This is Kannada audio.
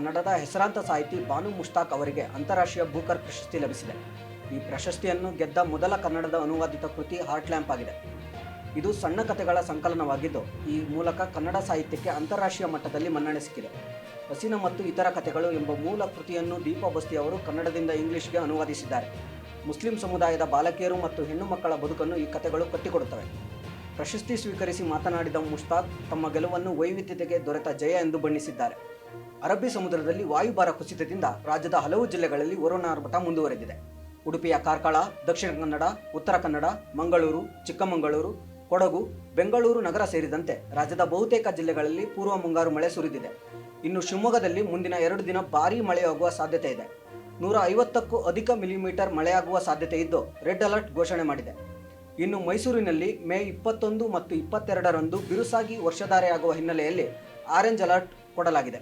ಜನಪದದ ಹೆಸರಾಂತ ಸಾಹಿತಿ ಬಾನು ಮುಷ್ತಾಕ್ ಅವರಿಗೆ ಅಂತಾರಾಷ್ಟ್ರೀಯ ಬೂಕರ್ ಪ್ರಶಸ್ತಿ ಲಭಿಸಿದೆ. ಈ ಪ್ರಶಸ್ತಿಯನ್ನು ಗೆದ್ದ ಮೊದಲ ಕನ್ನಡದ ಅನುವಾದಿತ ಕೃತಿ ಹಾರ್ಟ್ ಲ್ಯಾಂಪ್ ಆಗಿದೆ. ಇದು ಸಣ್ಣ ಕಥೆಗಳ ಸಂಕಲನವಾಗಿದ್ದು, ಈ ಮೂಲಕ ಕನ್ನಡ ಸಾಹಿತ್ಯಕ್ಕೆ ಅಂತಾರಾಷ್ಟ್ರೀಯ ಮಟ್ಟದಲ್ಲಿ ಮನ್ನಣೆ ಸಿಕ್ಕಿದೆ. ಹಸಿನ ಮತ್ತು ಇತರ ಕಥೆಗಳು ಎಂಬ ಮೂಲ ಕೃತಿಯನ್ನು ದೀಪಾ ಬಸ್ತಿ ಅವರು ಕನ್ನಡದಿಂದ ಇಂಗ್ಲಿಷ್ಗೆ ಅನುವಾದಿಸಿದ್ದಾರೆ. ಮುಸ್ಲಿಂ ಸಮುದಾಯದ ಬಾಲಕಿಯರು ಮತ್ತು ಹೆಣ್ಣು ಮಕ್ಕಳ ಬದುಕನ್ನು ಈ ಕಥೆಗಳು ಕಟ್ಟಿಕೊಡುತ್ತವೆ. ಪ್ರಶಸ್ತಿ ಸ್ವೀಕರಿಸಿ ಮಾತನಾಡಿದ ಮುಷ್ತಾಕ್ ತಮ್ಮ ಗೆಲುವನ್ನು ವೈವಿಧ್ಯತೆಗೆ ದೊರೆತ ಜಯ ಎಂದು ಬಣ್ಣಿಸಿದ್ದಾರೆ. ಅರಬ್ಬಿ ಸಮುದ್ರದಲ್ಲಿ ವಾಯುಭಾರ ಕುಸಿತದಿಂದ ರಾಜ್ಯದ ಹಲವು ಜಿಲ್ಲೆಗಳಲ್ಲಿ ವರುಣಾರ್ಭಟ ಮುಂದುವರೆದಿದೆ. ಉಡುಪಿಯ ಕಾರ್ಕಳ, ದಕ್ಷಿಣ ಕನ್ನಡ, ಉತ್ತರ ಕನ್ನಡ, ಮಂಗಳೂರು, ಚಿಕ್ಕಮಗಳೂರು, ಕೊಡಗು, ಬೆಂಗಳೂರು ನಗರ ಸೇರಿದಂತೆ ರಾಜ್ಯದ ಬಹುತೇಕ ಜಿಲ್ಲೆಗಳಲ್ಲಿ ಪೂರ್ವ ಮುಂಗಾರು ಮಳೆ ಸುರಿದಿದೆ. ಇನ್ನು ಶಿವಮೊಗ್ಗದಲ್ಲಿ ಮುಂದಿನ ಎರಡು ದಿನ ಭಾರೀ ಮಳೆಯಾಗುವ ಸಾಧ್ಯತೆ ಇದೆ. ನೂರ ಐವತ್ತಕ್ಕೂ ಅಧಿಕ ಮಿಲಿಮೀಟರ್ ಮಳೆಯಾಗುವ ಸಾಧ್ಯತೆ ಇದ್ದು ರೆಡ್ ಅಲರ್ಟ್ ಘೋಷಣೆ ಮಾಡಿದೆ. ಇನ್ನು ಮೈಸೂರಿನಲ್ಲಿ ಮೇ ಇಪ್ಪತ್ತೊಂದು ಮತ್ತು ಇಪ್ಪತ್ತೆರಡರಂದು ಬಿರುಸಾಗಿ ವರ್ಷಧಾರೆಯಾಗುವ ಹಿನ್ನೆಲೆಯಲ್ಲಿ ಆರೆಂಜ್ ಅಲರ್ಟ್ ಕೊಡಲಾಗಿದೆ.